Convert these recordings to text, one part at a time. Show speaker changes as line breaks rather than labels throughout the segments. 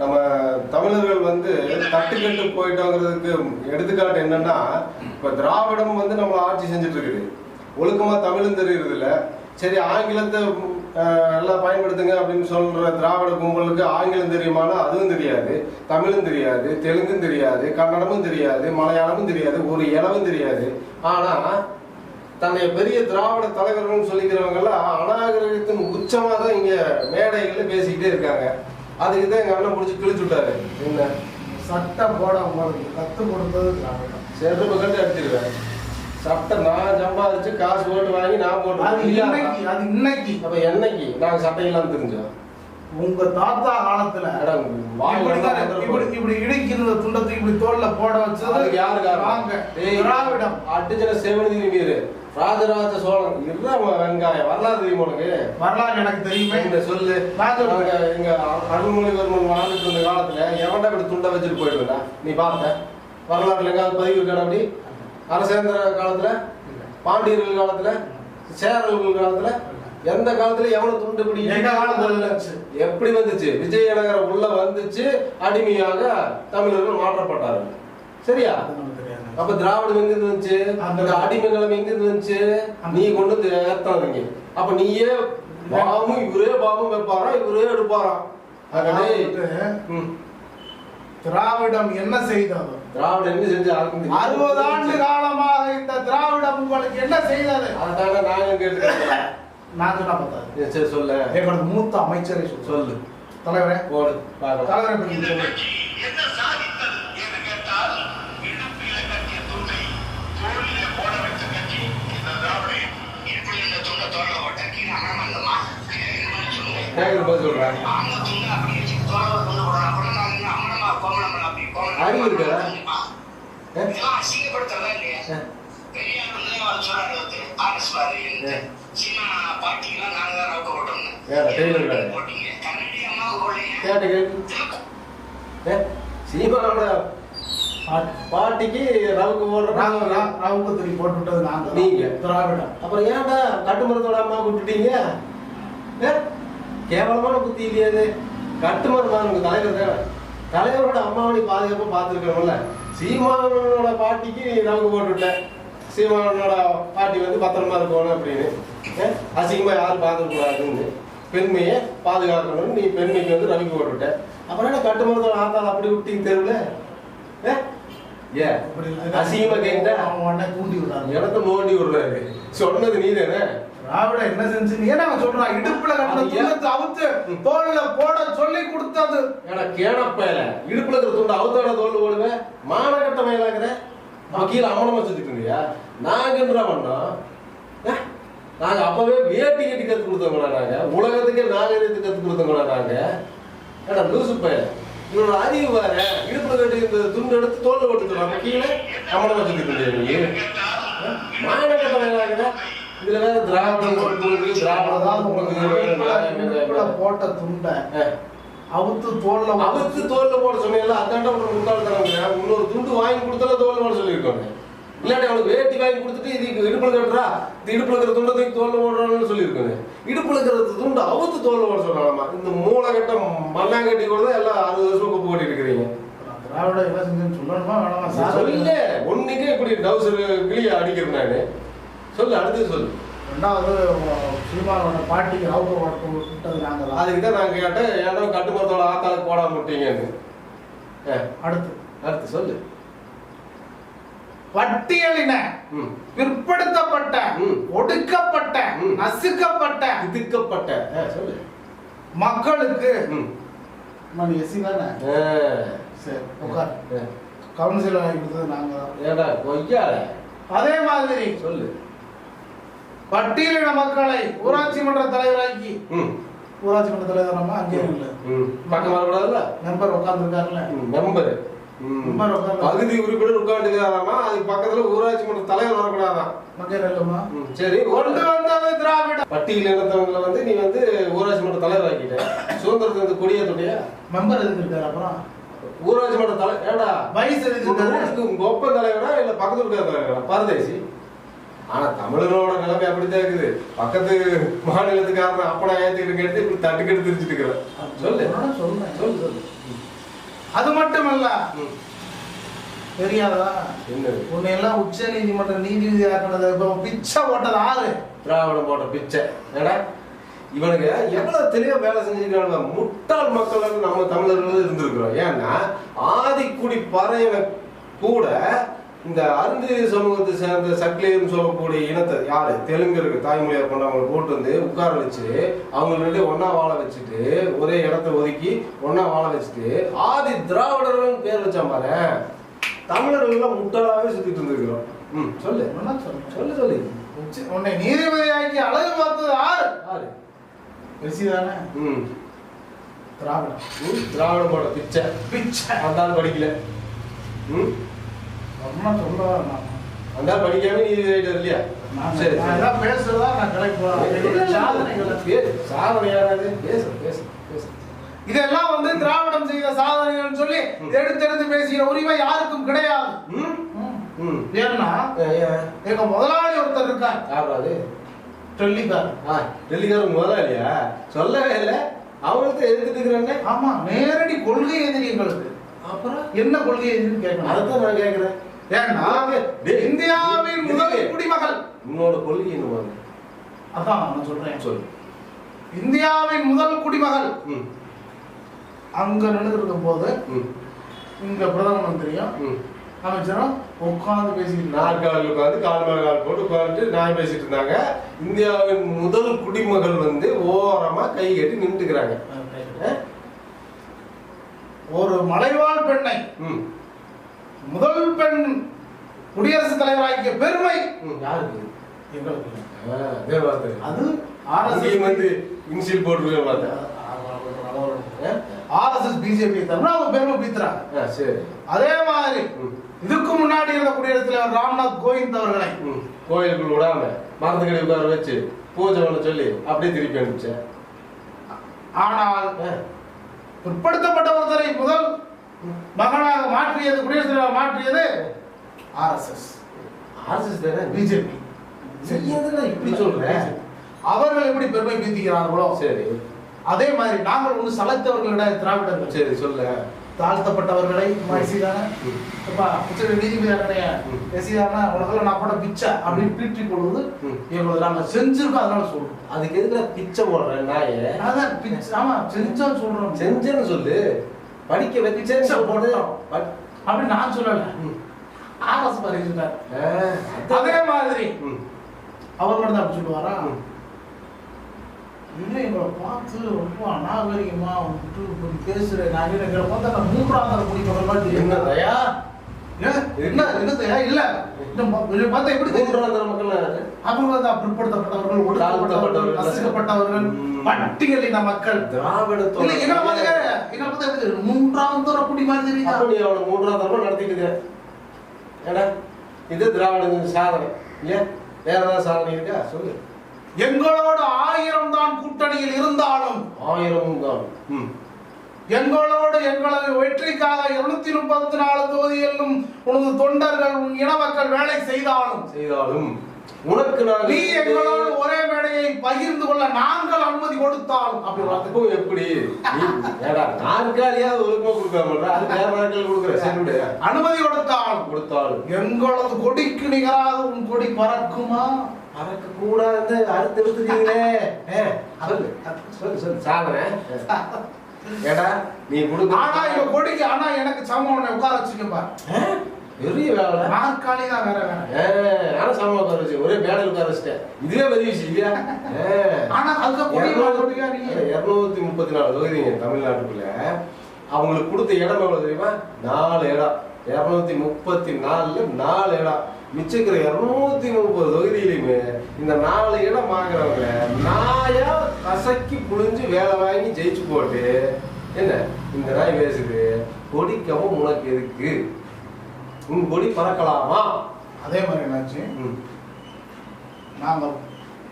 நம்ம தமிழர்கள் வந்து தட்டுக்கட்டு போயிட்டோங்கிறதுக்கு எடுத்துக்காட்டு என்னன்னா இப்போ திராவிடம் வந்து நம்ம ஆட்சி செஞ்சுட்டு இருக்குது ஒழுக்கமா தமிழும் தெரியுறது இல்லை சரி ஆங்கிலத்தை எல்லாம் பயன்படுத்துங்க அப்படின்னு சொல்ற திராவிட கும்பலுக்கு ஆங்கிலம் தெரியுமானா அதுவும் தெரியாது. தமிழும் தெரியாது தெலுங்கும் தெரியாது கன்னடமும் தெரியாது மலையாளமும் தெரியாது ஒரு இளவும் தெரியாது. ஆனா தன்னை பெரிய திராவிட தலைவர்கள்னு சொல்லிக்கிறவங்க எல்லாம் அநாகரிகத்தின் உச்சமாக தான் இங்க மேடைகள்ல பேசிக்கிட்டே இருக்காங்க. அதுக்கு தான் எங்க அண்ணன் பிடிச்சி கிழிச்சு விட்டாரு. என்ன?
சட்டம் போட உங்களுக்கு கத்து கொடுத்தது திராவிடம்
செருப்பு கட்டு அடிச்சிருவேன். சட்டை நான் சம்பாதிச்சு காசு போட்டு வாங்கி நான்
அது
போட்டு
இன்னைக்கு அது இன்னைக்கு.
அப்ப என்னைக்கு? நாங்க சட்டையெல்லாம் தெரிஞ்சோம்
உங்க தாத்தா காலத்துல இப்படி. இப்படி இடிக்கிற துண்டத்தை இப்படி தோல்ல போட வச்சது
யாரு
திராவிடம்.
அடிச்சன செவனி வீரு. ராஜராஜ சோழன். இருடா வெங்காயம். வரலாறு தெரியுமா உனக்கு?
வரலாறு எனக்கு தெரியுமே.
இந்த சொல்லு. இங்க அருள்மொழிவர்மன் வாழ்ந்துட்டு இருந்த காலத்துல எவன்டா இப்படி துண்டை வச்சுட்டு போயிடுவேடா நீ பார்த்த? வரலாற்றுல எங்காவது பதிவு இருக்காடா அப்படி? அரசேந்திர காலத்துல பாண்டியர்கள் காலத்துல சேரர்கள் காலத்துல எந்த காலத்துல எவனும் துண்டு இப்படி
எங்க காலத்துல இருந்துச்சு.
எப்படி வந்துச்சு விஜயநகரம் உள்ள வந்துச்சு அடிமையாக தமிழர்கள் மாற்றப்பட்டார்கள். சரியா. அப்ப திராவிடம் எங்க இருந்து வந்துச்சு?
அந்த-
அந்த அடிமைகளும் எங்க இருந்து வந்துச்சு நீ கொண்டு வந்து ஏத்தாதீங்க அப்ப நீயே பாவமும் இவரே பாவம் வைப்பாரா? இவரே எடுப்பாராம்.
திராவிடம் என்ன செய்தது?
திராவிடம் என்ன செஞ்சு.
அறுபது ஆண்டு காலமாக இந்த திராவிடம் உங்களுக்கு என்ன செய்தது?
அதாங்க நானும் கேட்டுக்கிறேன்?
நான் சொன்னா பார்த்தாது
சரி சொல்ல.
எங்களது மூத்த அமைச்சரை சொல்லு.
சொல்லு.
தலைவரே.
போடு
தலைவரை பற்றி சொல்லு
அறிவு?
இதெல்லாம் அசிங்கப்படுத்துறதா இல்லையா?
ஏ.
பெரியார் ஆர்எஸ் நாங்க தான் ரவுக்க போட்டோம்னு. போட்டீங்க.
கேட்டு கேட்டு. சீமானோட பாட்டிக்கு ரவுக்கு போடுற
ராவுக்கு துணி போட்டு விட்டது நாங்க
நீங்க.
திராவிடம்.
அப்புறம் ஏன்டா கட்டுமரத்தோட அம்மா விட்டுட்டீங்க? கேவலமான புத்தி இல்லையா இது? கட்டுமரம் உங்க தலைவர் தான். தலைவரோட அம்மாவனை பாதுகாப்பா பார்த்துருக்கணும்ல சீமானோட பாட்டிக்கு ரவுக்கு போட்டுவிட்ட சீமானோட பாட்டி வந்து பத்திரமா இருக்கணும் அப்படின்னு. ஏ? அசிங்கமா யாரும் பார்த்துக்கூடாதுன்னு பெண்மையை பாதுகாக்கணும்னு நீ பெண்மைக்கு வந்து ரவிக்கு போட்டுவிட்ட அப்புறம் என்ன கட்டுமரத்தோட ஆத்தாள் அப்படி விட்டீங்க தெருவில்? ஏ. அசிங்கமா கேட்டா?
அவன் தூண்டி விடுறாங்க.
இடத்த நோண்டி விடுறாரு. சொன்னது நீ தானே
திராவிடம் என்ன செஞ்சு ஏன்னா சொல்றான்? இடுப்புல கட்டின? துண்டத்தை அவுத்து தோல்ல போட சொல்லி கொடுத்தது.
ஏன்னா கேனப்பையில இடுப்புல இருக்கிற துண்டு அவுத்தோட தோல் போடுவேன். மானகட்ட மேலாகிற அவன் கீழே அமனமா சுத்திட்டு இருந்தியா நாங்க என்ன பண்ணோம் ஏ? நாங்க அப்பவே வேட்டி கட்டி கத்து கொடுத்தவங்களா நாங்க? உலகத்துக்கே நாகரிகத்துக்கு கத்து கொடுத்தவங்களா நாங்க? ஏடா லூசு பையன் இவனோட அறிவு வேற. இடுப்புல கட்டி இந்த துண்டு எடுத்து தோல்ல போட்டு நம்ம கீழே அமனமா சுத்திட்டு இருந்தியா நீ? மானகட்ட மேலாகிற இதுல வேற திராவிடம் திராவிடம் தான்
உங்களுக்கு போட்ட துண்டை. அவுத்து தோல்ல
அவுத்து தோல்ல போட சொன்னீங்கல்ல அதாண்ட ஒரு முட்டாள் தரங்க. இன்னொரு துண்டு வாங்கி கொடுத்தால தோல்ல போட சொல்லியிருக்கோங்க. இல்லாட்டி அவனுக்கு வேட்டி வாங்கி கொடுத்துட்டு இது இடுப்புல கட்டுறா? இது இடுப்புல இருக்கிற துண்டை தூக்கி தோல்ல போடுறான்னு சொல்லியிருக்கோங்க. இடுப்புல இருக்கிற துண்டு அவுத்து தோல்ல போட சொல்றாங்கம்மா. இந்த மூளைகட்ட மண்ணாங்கட்டி கூட தான் எல்லாம் அறுபது வருஷம் குப்பை ஓட்டிட்டு இருக்கிறீங்க.
திராவிடம் என்ன செஞ்சுன்னு சொல்லணுமா? வேணாமா
சொல்லு. ஒன்னுக்கே இப்படி டவுசர் கிளிய அடிக்கிறேன் நானு. சொல்லு அடுத்து சொல்லு.
ரெண்டாவது சீமானோட பாட்டிக்கு ராவுக்கு போட்டு விட்டது நாங்க தான்
அதுக்கு தான் நான் கேட்டேன் ஏன்டா கட்டுமரத்தோட ஆத்தாளுக்கு போடாம விட்டீங்கன்னு ஏ,
அடுத்து.
அடுத்து சொல்லு.
பட்டியலின
ம்.
பிற்படுத்தப்பட்ட
ம்.
ஒடுக்கப்பட்ட. நசுக்கப்பட்ட
இதுக்கப்பட்ட சொல்லு.
மக்களுக்கு நான் எஸ்சி தானே? சரி உட்கார். கவுன்சிலர் வாங்கி கொடுத்தது நாங்க தான்.
ஏடா கொய்யால
அதே மாதிரி
சொல்லு.
பட்டியலின மக்களை ஊராட்சி மன்ற தலைவராக்கி. ஊராட்சி மன்ற தலைவர் நம்ம அங்கேயும் இல்லை.
பக்கம் வரக்கூடாதுல்ல?
Member உட்காந்துருக்காருல்ல
member. பகுதி உறுப்பினர் உட்காந்துக்கிறாராமா அதுக்கு பக்கத்துல ஊராட்சி மன்ற தலைவர் வரக்கூடாதான் சரி.
கொண்டு வந்தது திராவிட
பட்டியல் இனத்தவங்களை வந்து நீ வந்து ஊராட்சி மன்ற தலைவர் ஆக்கிட்ட. சுதந்திரத்தை வந்து கொடியேற்றுடைய
மெம்பர் இருக்காரு அப்புறம்?
ஊராட்சி மன்ற தலை ஏடா.
வயசு எதுக்கு
உங்க
இருக்காரு
ஊருக்கு உங்க ஒப்ப தலைவரா இல்ல பக்கத்துல இருக்கிற தலைவரா? பரதேசி. ஆனா தமிழர்களோட நிலைமை அப்படித்தான் இருக்குது. பக்கத்து மாநிலத்துக்காரன் அப்பனா ஏத்திட்டு கேட்டு இப்படி தட்டுக்கெடுத்து திரிச்சிட்டு இருக்கிறேன் சொல்லு.
சொல்றேன்.
சொல்லு சொல்லு.
அது மட்டுமல்ல. தெரியாதா உன்னை எல்லாம் உச்ச நீதிமன்ற நீதிபதி ஆக்கினது பிச்சை போட்டது ஆறு.
திராவிடம் போட்ட பிச்சை. ஏடா இவனுங்க எவ்வளவு தெளிவா வேலை செஞ்சிருக்காங்க முட்டாள் மக்கள் நம்ம தமிழர்கள் இருந்திருக்கிறோம். ஏன்னா ஆதிக்குடி பறையனை கூட இந்த அருந்ததி சமூகத்தை சேர்ந்த சக்லியர்னு சொல்லக்கூடிய இனத்தை யாரு? தெலுங்கருக்கு தாய்மொழியா கொண்டவங்க போட்டு வந்து உட்கார வச்சு அவங்க ரெண்டு ஒண்ணா வாழ வச்சுட்டு ஒரே இடத்த ஒதுக்கி ஒண்ணா வாழ வச்சுட்டு ஆதி திராவிடர்கள் பேர் வச்சான் பாரு. தமிழர்கள் எல்லாம் முட்டாளாவே சுத்திட்டு இருந்திருக்கிறோம். ம் சொல்லு. சொல்லு. சொல்லு
உன்னை நீதிபதி ஆக்கி அழகு பார்த்தது ஆறு.
யாரு
ரிஷி தானே?
ம்.
திராவிடம்.
ம், திராவிடம் போட பிச்சை.
பிச்சை.
அந்த படிக்கல. ம்?
ரொம்ப சொல்ல நான்
அந்த படிக்காம நீ ரைட்டர் இல்லையா?
நான்
சரி
நான் பேசுறதா நான் சாதனைகளை
பேசு. சாதனை யாராவது? பேசு பேசு பேசு.
இதெல்லாம் வந்து திராவிடம் செய்த சாதனைகள் சொல்லி எடுத்து எடுத்து பேசுகிற உரிமை யாருக்கும் கிடையாது.
ம்?
ம்.
ம்.
ஏன்னா
ஏன், ஏன்?
எங்க முதலாளி ஒருத்தர் இருக்கார்.
யாரா அது?
டெல்லிக்கார்
ஆ டெல்லிக்காரன் முதலாளியா? சொல்லவே இல்லை. அவங்கள்ட்ட எழுதிட்டு இருக்கிறாங்க.
ஆமா நேரடி கொள்கை எதிரி எங்களுக்கு
அப்புறம்?
என்ன கொள்கை எதிரின்னு கேட்கணும்.
அதைத்தான் நான் கேட்கிறேன்.
ஏன்னா இந்தியாவின் முதல். குடிமகள்
உன்னோட கொள்கை என்ன
அதான் நான் சொல்றேன்.
சொல்லு.
இந்தியாவின் முதல் குடிமகள் அங்க நடந்திருக்கும் போது இங்க பிரதம மந்திரியும் அமைச்சரும் உட்கார்ந்து பேசிட்டு.
நாற்காலில் உட்காந்து கால் மேல கால் போட்டு உட்காந்துட்டு நான் பேசிட்டு இருந்தாங்க. இந்தியாவின் முதல் குடிமகள் வந்து ஓரமா கை கட்டி நின்றுக்கிறாங்க.
ஒரு மலைவாழ் பெண்ணை முதல் பெண் குடியரசுத் தலைவராக்கிய பெருமை
யாருக்கு
எங்களுக்கு
அதே அங்கேயும் வந்து
ஆர்எஸ்எஸ்
இன்சில் பார்த்தேன்
ஆர்எஸ்எஸ் பிஜேபி தவிர அவங்க பெருமை பீத்துறாங்க அதே மாதிரி. இதுக்கு முன்னாடி இருந்த குடியரசுத் தலைவர் ராம்நாத் கோவிந்த் அவர்களை
கோயிலுக்குள் விடாம மரத்துக்கடி உட்கார வச்சு பூஜை பண்ண சொல்லி அப்படியே திருப்பி அனுப்பிச்சேன்
ஆனால் பிற்படுத்தப்பட்ட ஒருத்தரை முதல் மகனாக மாற்றியது குடியரசுத் தலைவர் மாற்றியது ஆர்எஸ்எஸ்
ஆர்எஸ்எஸ் தானே?
பிஜேபி.
இப்படி சொல்ற?
அவர்கள் எப்படி பெருமை பீத்திக்கிறார்களோ
சரி.
அதே மாதிரி நாங்கள் ஒன்று சலைத்தவர்களிட திராவிடர்கள்.
சரி சொல்ல.
தாழ்த்தப்பட்டவர்களை மசிதானே உச்ச நீதிபதி அண்ணனைய
ம்.
பேசிதானா உலகில் நான் போட பிச்சை அப்படின்னு பீற்றிக் கொள்வது. எங்களுக்கு நாங்கள் செஞ்சிருக்கோம் அதனால சொல்றோம்.
அதுக்கு எதுக்குடா பிச்சை போடுறேன் நாயே?
அதான் பிச்சை ஆமா செஞ்சோம் சொல்றோம்.
செஞ்சேன்னு சொல்லு. படிக்க வச்சேன்னு
பிச்சை
சொல்றது
போட்டோம்.
பட்-
அப்படி நான் சொல்லல. ஆர்எஸ் பரிசுட்டார். அதே மாதிரி. அவர் மட்டும் தான் அப்படி சொல்லுவாரா. இல்லை எங்களை பார்த்து ரொம்ப அநாகரிகமா இப்படி பேசுறேன் நான் எங்களை பார்த்தா நான் மூன்றாம் தர குடிமகள் மாதிரி
என்ன தயா?
என்ன என்ன தயா இல்ல பார்த்தா எப்படி
மூன்றாம் தர மக்கள்?
அவங்க வந்து பிற்படுத்தப்பட்டவர்கள் ஒடுக்கப்பட்டவர்கள்
ம்.
பட்டியலின மக்கள்
திராவிடத்தோட
எங்களை பார்த்து தெரியும் மூன்றாம் தர குடி மாதிரி தெரியுதா?
அப்ப நீ அவனை மூன்றாம் தரமா நடத்திட்டு ஏடா இது திராவிட சாதனை. இல்லையா? வேற ஏதாவது சாதனை இருக்கா? சொல்லு.
எங்களோடு ஆயிரம் தான் கூட்டணியில் இருந்தாலும்
ஆயிரமும் தான். ம்.
எங்களோடு எங்களது வெற்றிக்காக இருநூத்தி முப்பத்தி நாலு தொகுதிகளிலும் உனது தொண்டர்கள் உன் இன மக்கள் வேலை செய்தாலும்
செய்தாலும் உனக்கு நான்
நீ எங்களோடு ஒரே மேடையை பகிர்ந்து கொள்ள நாங்கள் அனுமதி கொடுத்தாலும் அப்படி.
அதுக்கும் எப்படி? ஏடா கொடுக்க மாட்டா அது வேற நாட்கள் கொடுக்குற.
அனுமதி கொடுத்தாலும்
கொடுத்தாலும்
எங்களது கொடிக்கு நிகராக உன் கொடி பறக்குமா?
பறக்க கூடாது அடுத்து எடுத்துட்டீங்களே சொல்லு சொல்லு. சாதனை ஏடா நீ
ஆனா இவ
கொடுக்க
கொடிக்கு ஆனா எனக்கு சமம். உட்கார வச்சுக்கப்பா
பெரிய வேலை.
நாற்காலி தான் வேற. வேற
நானும் சாமா உட்கார வச்சு ஒரே மேடல் உட்கார வச்சிட்டேன். இதுவே பெரிய விஷயம் இல்லையா? ஏ.
ஆனா அதுக்கு
இருநூத்தி முப்பத்தி நாலு தொகுதிங்க தமிழ்நாட்டுக்குள்ள. அவங்களுக்கு கொடுத்த இடம் எவ்வளவு தெரியுமா? நாலு இடம். இருநூத்தி முப்பத்தி நாலுல நாலு இடம். மிச்சிக்கிற இருநூத்தி முப்பது தொகுதியிலுமே இந்த நாலு இடம் வாங்குறவங்க நாயா கசக்கி புழிஞ்சு வேலை வாங்கி ஜெயிச்சு போட்டு என்ன? இந்த நாய் பேசுது கொடிக்கவும் உனக்கு எதுக்கு? உன் கொடி பறக்கலாமா?
அதே மாதிரி என்னாச்சு. நாங்கள்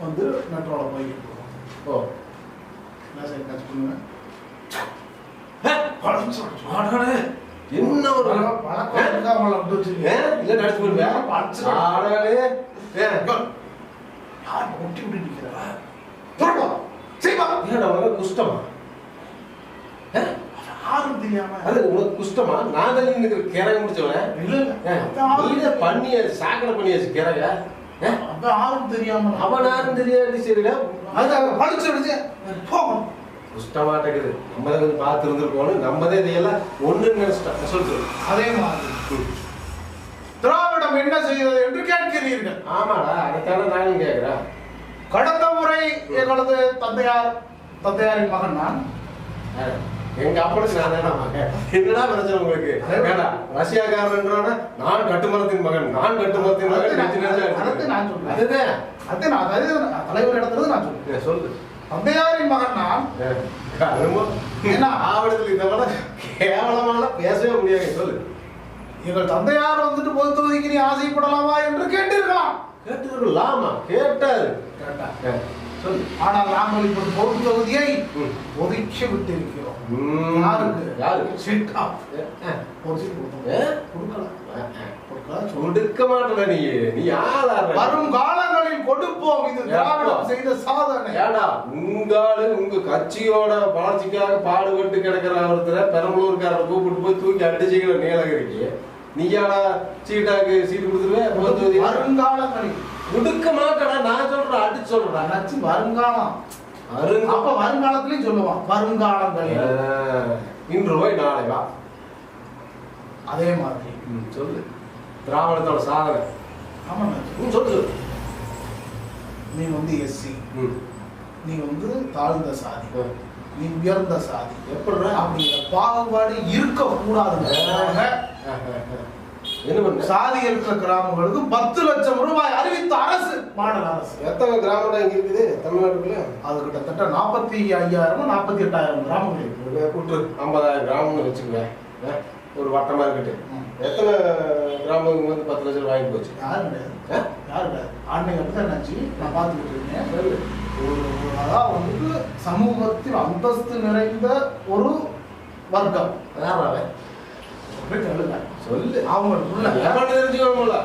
வந்து மெட்ரோவில் போய்கிட்டு இருக்கோம்.
ஓ.
என்ன சரி டச் பண்ணுங்க?
என்ன ஒரு
பழக்கம்
குஷ்டமா?
யாரும் தெரியாம.
அது உனக்கு குஷ்டமா? நான் நிற்கிற கிறக முடிச்சவன்?
இல்ல
பண்ணியாச்சு சாக்கடை பண்ணியாச்சு கிறக
யாரும் தெரியாம.
அவன் யாரும் தெரியாது சரிடா
அதுக்காக படிச்சிடுச்சு போகணும்.
குஷ்டமாட்டேங்குது நம்ம தான் பார்த்து இருந்திருக்கோம் நம்ம தான் இதையெல்லாம் ஒண்ணுன்னு நினைச்சிட்டோம். சொல்லுது
அதே மாதிரி. திராவிடம் என்ன செய்தது என்று கேட்கிறீர்கள்.
ஆமாடா அதைத்தானே நானும் கேட்குறேன்.
கடந்த முறை எங்களது தந்தையார் தந்தையாரின் மகன் நான்.
எங்க அப்பனுக்கு நான் தானே மகன்? என்னடா பிரச்சனை உங்களுக்கு? ஏடா ரஷ்யாக்காரன்றோட நான் கட்டுமரத்தின் மகன். நான் கட்டுமரத்தின் மகன்.
நான் சொல்றேன்.
அதுதான்.
அது நான் அதாவது தலைவர் இடத்துல நான் சொல்றேன்.
சொல்லு.
தந்தையாரின் மகன் நான்
ஏ, கருமோ.
என்ன?
ஆவணத்தில் இதை விட கேவலமாலாம் பேசவே முடியாது. சொல்லு.
எங்கள் தந்தையார் வந்துட்டு பொது தொகுதிக்கு நீ ஆசைப்படலாமா என்று கேட்டிருக்கலாம்.
கேட்டுருக்கலாமா? கேட்டாரு.
கேட்டார்.
ஏ, சொல்லு.
ஆனால் நாங்கள் இப்போது பொது தொகுதியை. ஒதுக்கி விட்டு இருக்கிறோம்
ம்.
யாருக்கு?
யாருக்கு?
சிட் ஆஃப்
ஏ, ஏ,
ஒரு.
கொடுக்க மாட்டல நீ. நீ யார்
வரும் காலங்களில் கொடுப்போம். இது திராவிடம் செய்த சாதனை.
ஏடா உங்காளு உங்க கட்சியோட வளர்ச்சிக்காக பாடுபட்டு கிடக்கிற ஒருத்தரை பெரம்பலூர்காரரை கூப்பிட்டு போய் தூக்கி அடிச்சுக்கிற நீலகிரிக்கு. நீயாடா சீட்டாக்கு சீட்டு கொடுத்துருவேன்
வருங்காலங்களில்
கொடுக்க மாட்டடா நான் சொல்றேன் அடிச்சு சொல்றேன்.
நினைச்சு வருங்காலம். அப்ப வருங்காலத்திலையும் சொல்லுவான் வருங்காலங்களில்
இன்று போய் நாளை வா.
அதே மாதிரி.
சொல்லு. திராவிடத்தோட சாதனை
ஆமா
ம், சொல்லு சொல்லு.
நீ வந்து எஸ்சி. நீ வந்து தாழ்ந்த சாதி. நீ உயர்ந்த சாதி.
எப்படிடா?
அப்படிங்கிற பாகுபாடு இருக்க கூடாதுங்க
என்ன பண்ண?
சாதி இருக்கிற கிராமங்களுக்கு பத்து லட்சம் ரூபாய் அறிவித்த அரசு? மாடல் அரசு.
எத்தனை கிராமம் இங்க இருக்குது? தமிழ்நாட்டுக்குள்ள?
அது கிட்டத்தட்ட நாற்பத்தி ஐயாயிரம் நாற்பத்தி எட்டாயிரம் கிராமங்கள் இருக்கு.
கூட்டு ஐம்பதாயிரம் கிராமம்னு வச்சுக்குவேன் ஆ, ஒரு வட்டமா இருக்கட்டும். எத்தனை கிராமங்க வந்து பத்து லட்சம் வாங்கி போச்சு?
யாரு கிடையாது? யாரு கிடையாது. ஆன்மீக அப்படிதான் என்னாச்சு? நான் பார்த்துக்கிட்டு இருக்கேன். ஒரு ஒரு அதாவது வந்துட்டு சமூகத்தில் அந்தஸ்து நிறைந்த ஒரு வர்க்கம்.
யார் அவன்?
போய் கேளுங்க
சொல்லு. எவன் தெரிஞ்சுக்கணும்ல.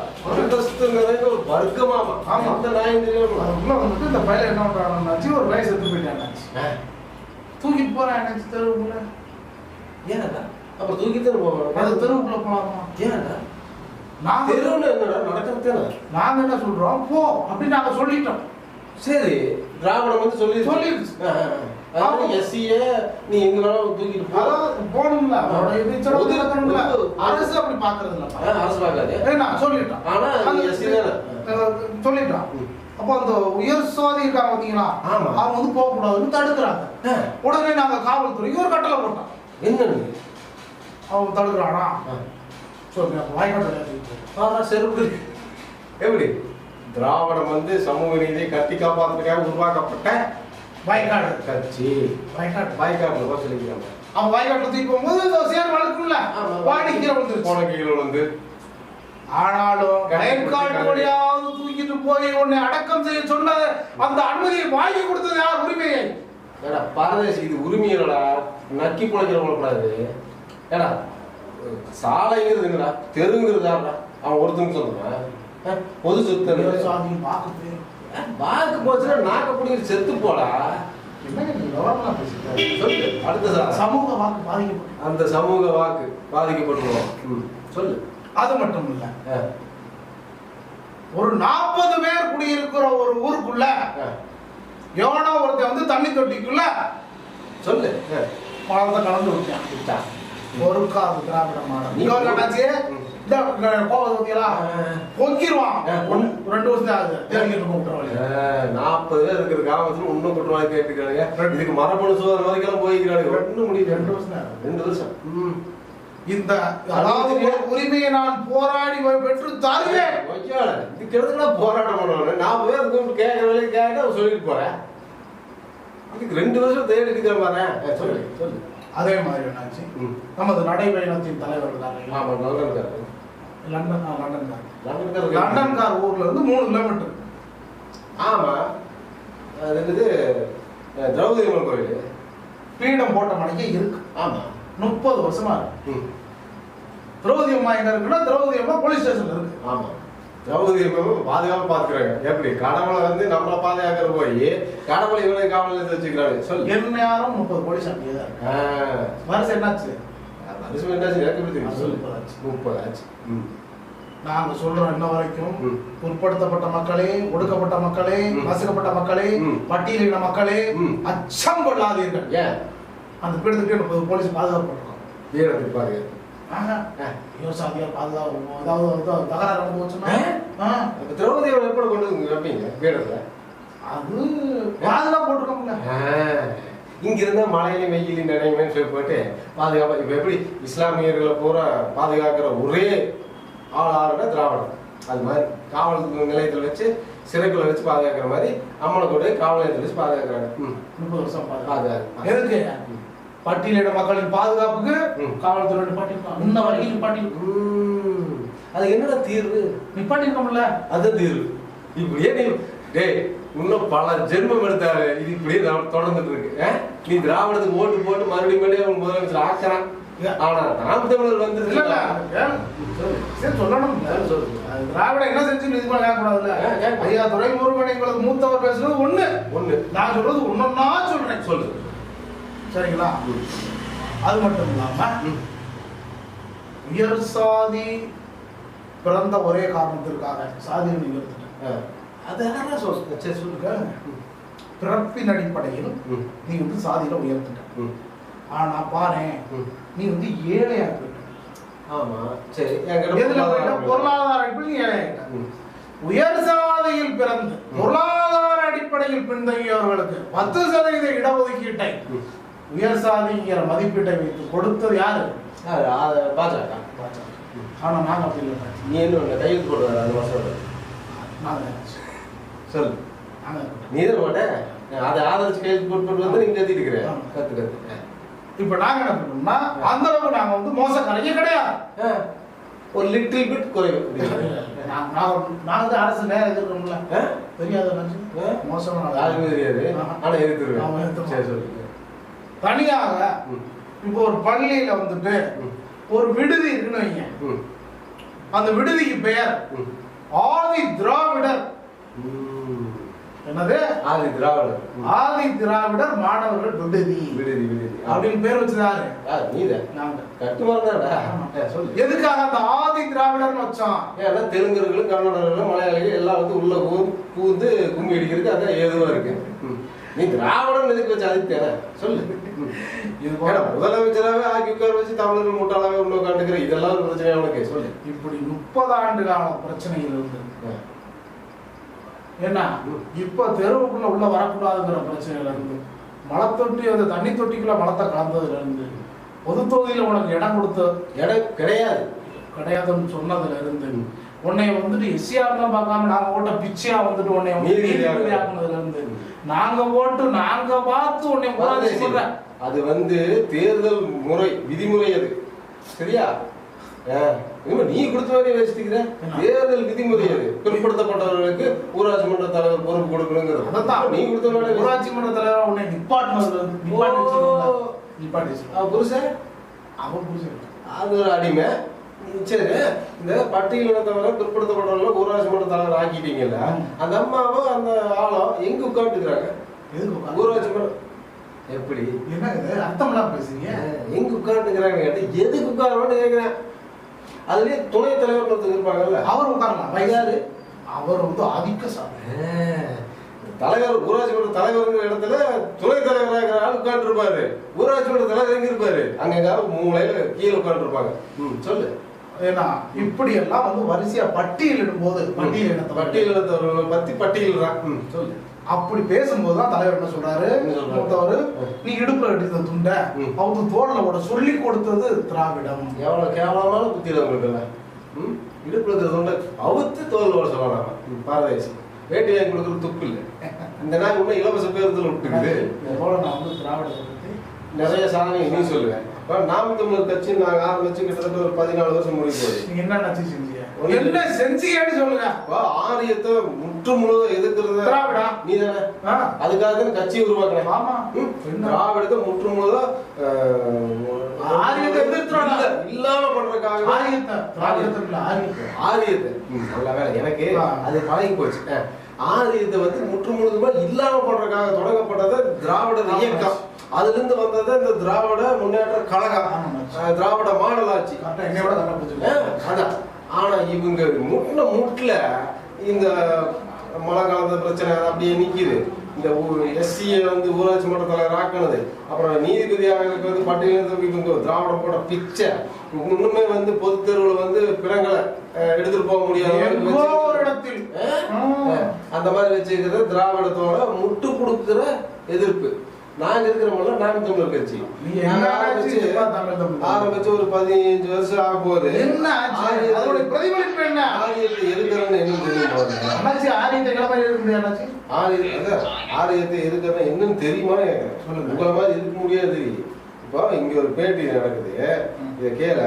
நிறைந்த ஒரு வர்க்கமாமா
ஆமா.
அந்த நாயும் தெரியணும்
அதுக்குள்ள வந்துட்டு இந்த பையன் என்ன பண்றாங்கன்னாச்சு ஒரு வயசு எடுத்து போயிட்டாங்கன்னாச்சு தூக்கிட்டு போறேன் என்னாச்சு தெருவுக்குள்ள.
ஏன்டா அப்ப தூக்கிட்டு
அது
போவாங்க
தெருவுக்குள்ள போலாமா?
ஏன்டா
நாங்க
தெருவுல என்னடா நடக்கிறது தானே?
நாங்க என்ன சொல்றோம்? போ அப்படின்னு நாங்க சொல்லிட்டோம்.
சரி திராவிடம் வந்து சொல்லி
சொல்லிருச்சு.
அதாவது எஸ்சிய நீ எங்க வேணாலும் தூக்கிட்டு போ.
அதான் போகணும்ல. அவரோட இது
ஒது-
இருக்கணும்ல
ஒது-
அரசு அப்படி பாக்குறது
ஆ,
இல்லப்பா
அரசு பார்க்காது
ஏன்னா சொல்லிட்டான்
ஆனா
அந்த-
எஸ்சி தானே.
அஹ் சொல்லிட்டான். அப்போ அந்த உயர் சுவாதி இருக்காங்க பாத்தீங்களா. அவங்க வந்து போக கூடாதுன்னு தடுக்கிறாங்க உடனே நாங்க காவல்துறைக்கு ஒரு கட்டளை போட்டோம்
என்னன்னு
அவன் தடுக்கிறானா?
ஆ.
சொல்லி அப்போ வாய்க்காட்டு
செருப்பு எப்படி? திராவிடம் வந்து சமூக நீதியை கட்டி காப்பாற்றுறதுக்காக உருவாக்கப்பட்ட
வாய்க்காடு
கட்சி.
வாய்க்காடு
வாய்க்காட்டில் தான் சொல்லிக்கிறாங்க.
அவன் வாய்க்காட்டு தூக்கி போகும்போது சேர் வளர்க்கும்ல வாடி கீழே விழுந்துருச்சு
போன கீழே வந்து
ஆனாலும்
கட்டி
வயற்காட்டு
கொடுத்துருக்காங்க.
வழியாவது தூக்கிட்டு போய் உன்னை அடக்கம் செய்ய சொன்ன அந்த அனுமதியை வாங்கி கொடுத்தது யார்? உரிமையை?
ஏடா பரதேசி இது உரிமையிலடா நக்கி பிழைக்கிற கூடாது. ஏடா சாலைங்கிறது என்னடா? தெருங்கிறது அவன் ஒருத்தனுக்கு ஆ, பொது சொத்து
சாதி பார்க்குது
வாக்கு போச்சுன்னா நாக்க பிடிக்கிற செத்து சொல்லு அடுத்த
சமூக வாக்கு பாதிக்கப்பட்டு
அந்த சமூக வாக்கு பாதிக்கப்பட்டுருவோம் சொல்லு.
அது மட்டும் இல்ல. ஒரு நாற்பது பேர் குடியிருக்கிற ஒரு ஊருக்குள்ள எவனோ ஒருத்தன் வந்து தண்ணி தொட்டிக்குள்ள
சொல்லு.
மலத்தை கலந்து விட்டான்
விட்டா.
ஒரு காது திராவிட மாடல்
நீ
இங்க ஒரு என்னாச்சு. இந்த பத்தியலா ரெண்டு வருஷம் ஆகுது தேடிக்கிட்டு
ஆ, நாற்பது பேர் இருக்கிற கிராமத்துல இன்னும் குற்றவாளி கேட்டுக்கிறாங்க இதுக்கு மரபணு சோதனை வரைக்கும் போய்க்கிறாங்க ஒன்றும் முடியல
ரெண்டு வருஷம்.
ரெண்டு வருஷம்.
இந்த அதாவது உரிமையை நான் போராடி பெற்று தருவேன்.
இதுக்கு போராட்டம் பண்ணுவாங்க நாற்பது பேர் கூப்பிட்டு கேட்கற வேலைக்கு சொல்லிட்டு போறேன். இதுக்கு ரெண்டு வருஷம் தேடிட்டு பாரு. சொல்லு சொல்லு.
அதே மாதிரி என்னாச்சு. நமது நடைபயணத்தின் தலைவர்
லண்டன்கார்
லண்டன் ஆ, லண்டன்கார்
லண்டன்கார்
லண்டன்கார் ஊர்ல இருந்து மூணு கிலோமீட்டர்
ஆமா. அது என்னது? திரௌபதி அம்மன் கோயில்.
பீடம் போட்ட மணிக்கு இருக்கு.
ஆமா.
முப்பது வருஷமா இருக்கு. திரௌபதி அம்மா எங்க இருக்குன்னா திரௌபதி அம்மா போலீஸ் ஸ்டேஷன்ல இருக்கு.
ஆமா. திரௌபதி பாதுகாப்பு பாத்துக்கிறாங்க எப்படி? கடவுளை வந்து நம்மள பாதுகாக்கிற போய் கடவுளை இவனை காவல் நிலையத்துல வச்சுக்கிறாங்க சொல்லு.
எந்நேரம் முப்பது போலீஸ் அங்கேயே தான் வருஷம் என்னாச்சு?
வருஷம் என்னாச்சு? எனக்கு சொல்லு
முப்பதாச்சு.
முப்பதாச்சு. ம்.
நாங்க சொல்றோம் இன்ன வரைக்கும்.
ம்.
பிற்படுத்தப்பட்ட மக்களே ஒடுக்கப்பட்ட மக்களே
ம்.
நசுக்கப்பட்ட மக்களே. பட்டியலின மக்களே. அச்சம் கொள்ளாதீர்கள்.
ஏன்?
அந்த பீடத்துக்கு முப்பது போலீஸ் பாதுகாப்பு பண்றோம்
வீரத்துக்கு பாருங்க
ஆஹா. விவசாயிகள் பாதுகாப்பு ஏதாவது தகராறு நடந்து போச்சுன்னா
திரௌபதி எப்படி கொண்டு வந்து வைப்பீங்க வீரத்துல
அது பாதுகாப்பு போட்டுருக்கோம்ல.
இங்க இருந்தா மழையிலும் வெயிலும் நினைவுமே சொல்லி போட்டு பாதுகாப்பா இப்ப எப்படி இஸ்லாமியர்களை பூரா பாதுகாக்கிற ஒரே ஆள் ஆளுனா திராவிடம். அது மாதிரி காவல் நிலையத்தில் வச்சு சிறைக்குள்ள வச்சு பாதுகாக்கிற மாதிரி அம்மனை கொண்டு போய் காவல் நிலையத்தில் வச்சு பாதுகாக்கிறாங்க. ம்.
முப்பது வருஷம் பாதுகாப்பு. பட்டியலின மக்களின் பாதுகாப்புக்கு. காவல்துறை நிப்பாட்டிருக்கோம் இன்ன வரைக்கும் நிப்பாட்டிருக்கோம்.
அது என்னடா தீர்வு?
நிப்பாட்டிருக்கோம்ல
அது தீர்வு. இப்படியே நீ டேய் இன்னும் பல ஜென்மம் எடுத்தாரு. இது இப்படியே தொடர்ந்துட்டு இருக்கு? நீ திராவிடத்துக்கு ஓட்டு போட்டு மறுபடியும் மறுபடியும் அவன் முதலமைச்சர் ஆக்குறான். ஆனா நாம் தமிழர் வந்து.
சரி, சொல்லணும்ல.
சொல்லு, சொல்லு.
அது திராவிடம் என்ன செஞ்சுன்னு இது பண்ண
கேட்கக்கூடாது.
ஐயா துரைமுருகன் எங்களுக்கு மூத்தவர் பேசுறது ஒண்ணு.
ஒண்ணு.
நான் சொல்றது ஒன்னொன்னா சொல்றேன்.
சொல்லு.
சரிங்களா. அது மட்டும் இல்லாம. உயர் சாதி பிறந்த ஒரே காரணத்திற்காக சாதியை உயர்த்திட்டேன்
ஆ. அது யாரா சொல் சரி சொல்லுங்க
பிறப்பின் அடிப்படையில். நீ வந்து சாதியில உயர்த்திட்ட. ஆனா பாரு. நீ வந்து ஏழையா பொருளாதார அடிப்படையில்
ம்.
உயர் சாதியில் பிறந்து பொருளாதார அடிப்படையில் பின்தங்கியவர்களுக்கு பத்து சதவீத இடஒதுக்கீட்டை. உயர் சாதிங்கிற மதிப்பீட்டை வைத்து கொடுத்தது யாரு?
அது பாஜக
ஆனா நாங்க அப்படி இல்லை
நீ என்ன? கையெழுத்து போடுவாரு அந்த மாசம்
நாங்க
சொல்லு
நாங்க
நீ தான் அதை ஆதரிச்சு கையெழுத்து போட்டு வந்து நீங்க கத்திட்டு இருக்கிற
ஆமா.
கத்து கத்து
இப்ப நாங்க என்ன பண்ணோம்னா அந்த அளவுக்கு நாங்க வந்து மோசக்காரங்க கிடையாது.
ஒரு லிட்டில் பிட் குறைவு
நாங்க நாங்க- நாங்க வந்து அரசு நேரம் எதிர்க்கிறோம்ல? தெரியாத? மோசமான
யாருக்குமே தெரியாது
ஆமா.
ஆனா எதிர்த்துருவேன். சரி சொல்லுங்க
தனியாக. இப்போ ஒரு பள்ளியில வந்துட்டு. ஒரு விடுதி இருக்குன்னு வைங்க. அந்த விடுதிக்கு பெயர். ஆதி திராவிடர். என்னது?
ஆதி திராவிடர்.
ஆதி திராவிடர் மாணவர்கள் விடுதி.
விடுதி விடுதி.
அப்படின்னு பேர் வச்சதாரு
ஆ, நீதான்.
நாங்க.
கட்டுமரம்
ஆமா.
சொல்லு.
எதுக்காக அந்த ஆதி திராவிடர்னு வச்சோம்?
ஏன்னா தெலுங்கர்களும் கன்னடர்களும் மலையாளிகள் எல்லாம் வந்து உள்ள பூந்து கும்மி அடிக்கிறதுக்கு அதான் ஏதுவா இருக்கு. நீ திராவிடம் எதுக்கு வச்சு அதுக்கு சொல்லு.
இது போல.
முதலமைச்சராகவே ஆக்கி உட்கார வச்சு தமிழர்கள் முட்டாளாவே உள்ள உட்காந்துக்கிற இதெல்லாம் ஒரு பிரச்சனை அவனுக்கு சொல்லு.
இப்படி முப்பது ஆண்டு கால பிரச்சனைகள் இருந்து. என்ன? இப்ப தெருவுக்குள்ள உள்ள வரக்கூடாதுங்கிற பிரச்சனையில இருந்து மலை தொட்டி அந்த தண்ணி தொட்டிக்குள்ள மலத்தை கலந்ததுல இருந்து பொது தொகுதியில உனக்கு இடம் கொடுத்து
இடம் கிடையாது.
கிடையாதுன்னு சொன்னதுல இருந்து உன்னை வந்துட்டு தான் பார்க்காம நாங்க ஓட்ட பிச்சையா வந்துட்டு உன்னை வந்து
நீதிபதி
நீதிபதி ஆக்குனதுல இருந்து நாங்க ஓட்டு நாங்க பார்த்து உன்னை சொல்ற
அது வந்து தேர்தல் முறை விதிமுறை அது. சரியா? நீ கொடுத்த மாதிரி வச்சுக்கிற
என்ன?
தேர்தல் விதிமுறை அது. மன்ற தலைவர் பொறுப்பு கொடுக்கணுங்கிறது.
அதான்
நீ கொடுத்த
ஊராட்சி மன்ற தலைவர் உன்னை நிப்பாட்டினதுல இருந்து நிப்பாட்டி வச்சிருக்காங்க. நிப்பாட்டி வச்சிருக்காங்க.
புருஷன்
அவன் புரிஞ்சு
அது ஒரு அடிமை. சரி இந்த பட்டியலினத்தவரை பிற்படுத்தப்பட்டவர்கள் ஊராட்சி மன்ற தலைவர் ஆக்கிட்டீங்கல்ல அந்த அம்மாவும் அந்த ஆளும் எங்க உட்காந்துக்கிறாங்க? ஊராட்சி மன்றம் எப்படி?
என்ன அர்த்தம்லாம் பேசுறீங்க?
எங்க உட்காந்துக்கிறாங்க கேட்டா எதுக்கு உட்காரணும்னு கேட்கிறேன் அதுலயே துணைத் தலைவர் ஒருத்தர் இருப்பாங்கல்ல.
அவர் உட்காரலாம்.
யாரு?
அவர் வந்து ஆதிக்க சாமி.
தலைவர் ஊராட்சி மன்ற தலைவருங்கிற இடத்துல துணைத் தலைவராக ஆள் உட்கார்ந்து இருப்பாரு ஊராட்சி மன்ற தலைவர் எங்க இருப்பாரு அங்க மூலையில கீழே உட்கார்ந்து இருப்பாங்க ம், சொல்லு.
ஏன்னா இப்படி எல்லாம் வந்து வரிசையா பட்டியலிடும் போது பட்டியல் இனத்தை
பட்டியல் இனத்தவர்களை பத்தி பட்டியல்றான் ம், சொல்லு.
அப்படி பேசும்போது தான் தலைவர் என்ன சொல்றாரு? மூத்தவர். நீ இடுப்புல கட்டித்த துண்டை. அவங்க போட சொல்லி கொடுத்தது திராவிடம்.
எவ்வளவு கேவலமான புத்தி உங்களுக்கு இடுப்புல இருக்கிற தொண்டை அவுத்து தோல் வர சொல்லலாம் ம், பாரதேசி. வேட்டி வாங்கி கொடுக்குறது துப்பு இல்லை. இந்த நாள் இன்னும் இலவச பேருந்துல விட்டுக்குது
இது போல நான் வந்து பத்தி
நிறைய சாதனை நீ சொல்லுவ இப்ப நாம் தமிழர் கட்சி நாங்க ஆரம்பிச்சு கிட்டத்தட்ட ஒரு பதினாலு வருஷம் முடிய போகுது
நீங்க என்ன செஞ்சீங்கன்னு சொல்லுங்க.
ஆரியத்தை முற்று முழுவதும் எதிர்க்கிறது
திராவிடா.
நீ தானே அதுக்காக கட்சி உருவாக்குறேன்.
ஆமா?
திராவிடத்தை முற்று முழுவதும்
ஆரியத்தை எதிர்க்கிறோம்.
இல்ல, இல்லாம பண்றதுக்காக
ஆரியத்தை திராவிடத்தை ஆரியத்தை.
ஆரியத்தை. நல்ல வேலை. எனக்கு. அது பழகி போச்சு ஆரியத்தை வந்து முற்று முழுதுமா இல்லாம பண்றதுக்காக தொடங்கப்பட்டது திராவிட. இயக்கம். அதுல இருந்து வந்தது இந்த திராவிட முன்னேற்ற கழகம். திராவிட மாடல் ஆட்சி
கரெக்டா என்னை விட கரெக்டா புரிஞ்சுக்கோங்க.
அஹ், அதான். ஆனா இவங்க முட்டின முட்டுல இந்த மழை காலத்து பிரச்சனை அப்படியே நிக்குது. இந்த எஸ்சியை வந்து ஊராட்சி மன்ற தலைவர் ஆக்கினது அப்புறம் நீதிபதியாக இருக்கிறது பட்டியலிருந்து இவங்க திராவிடம் போட பிச்சை. இன்னுமே வந்து பொது தேர்வுல வந்து பிணங்களை அஹ், எடுத்துட்டு போக முடியாத அந்த மாதிரி வச்சிருக்கிறது திராவிடத்தோட முட்டு கொடுக்கிற எதிர்ப்பு. நாங்க இருக்கிறோம்ல நாம் தமிழர் கட்சி.
நீங்க?
ஆரம்பிச்சு ஒரு பதினஞ்சு வருஷம் ஆக போகுது
என்ன அதோட பிரதிபலிப்பு என்ன?
ஆரியத்தை எதுக்குறன்னு என்னன்னு தெரியும்
ஆரியத்தை கிளம்ப இருக்கு அண்ணாச்சி?
ஆரிய அதான், ஆரியத்தை எதுக்குறன்னு என்னன்னு தெரியுமா.
சொல்லுங்க.
உங்களை மாதிரி இருக்க முடியாது. இப்போ இங்க ஒரு பேட்டி நடக்குது. இதை கேள.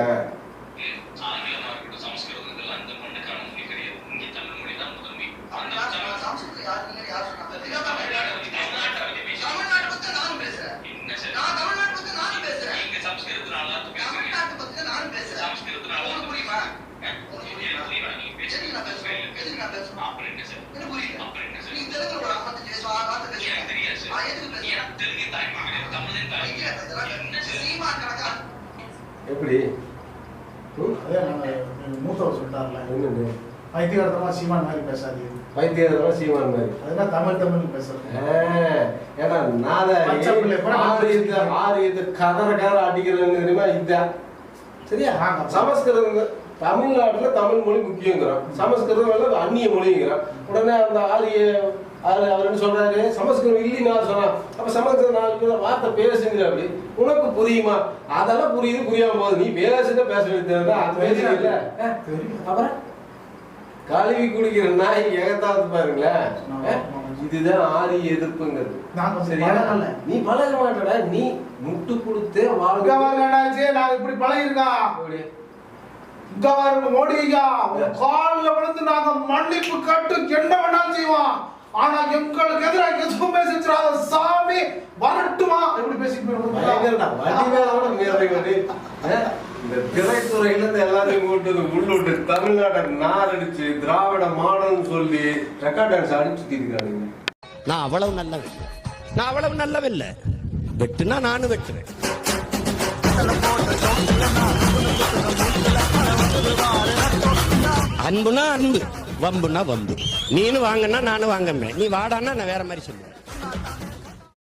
எப்படி? ம்?
அதே மூத்தவர் சொல்லிட்டார்ல.
என்னன்னு
பைத்தியகாரத்தமா சீமான் மாதிரி பேசாதீங்க.
பைத்தியக்காரமா சீமான் மாதிரி.
அதுதான் தமிழ் தமிழ் பச்சை பிள்ளை கூட
ஆரியத்தை ஆரியத்தை கதற கதற அடிக்கிறதுன்னு தெரியுமா? இதுதான் சரியா. சமஸ்கிருதம் தமிழ்நாட்டுல தமிழ் மொழி முக்கியங்கிறோம் சமஸ்கிருதம் எல்லாம் அந்நிய மொழிங்கிறோம் உடனே அந்த ஆரிய அவர் அவர் என்ன சொல்றாரு? சமஸ்கிருதம் இல்லைன்னு நான் சொன்னா அப்ப சமஸ்கிருதம் நாலு பேர் வார்த்தை பேசுங்கிற அப்படி உனக்கு புரியுமா? அதெல்லாம் புரியுது புரியாம போகுது. நீ பேசுனா பேச வேண்டியது அது பேசுறீங்க. அப்புறம்? கழுவி குடிக்கிற நாய் எகத்தாவது பாருங்களேன் இதுதான் ஆரிய எதிர்ப்புங்கிறது.
நான்
சரியா. நீ பழக மாட்டடா. நீ முட்டு கொடுத்தே
இங்க
வாழ்க்கை
பாருங்க அண்ணாச்சி நாங்க இப்படி பழகிருக்கோம் இங்க பாருங்க மோடி ஐயா உங்க கால்ல விழுந்து நாங்க மன்னிப்பு கட்டு என்ன வேணாலும் செய்வோம். ஆனா எங்களுக்கு எதிராக எதுவுமே செஞ்சிடாத சாமி வரட்டுமா? எப்படி பேசிட்டு
இந்த திரைத்துறையில இருந்து எல்லாத்தையும் கூட்டு வந்து உள்ளுட்டு தமிழ்நாட்டை நாரடிச்சு திராவிட மாடல்னு சொல்லி ரெக்கார்ட் டான்ஸ் அடிச்சு தீர்க்கிறானுங்க
நான் அவ்வளவு நல்லவன். நான் அவ்வளவு நல்லவில்லை வெட்டுனா நானும் வெட்டுவேன். அன்புனா அன்பு. வம்புன்னா வம்பு. நீனு வாங்கன்னா நானும் வாங்கமே நீ வாடான்னா நான் வேற மாதிரி சொல்லுவேன்.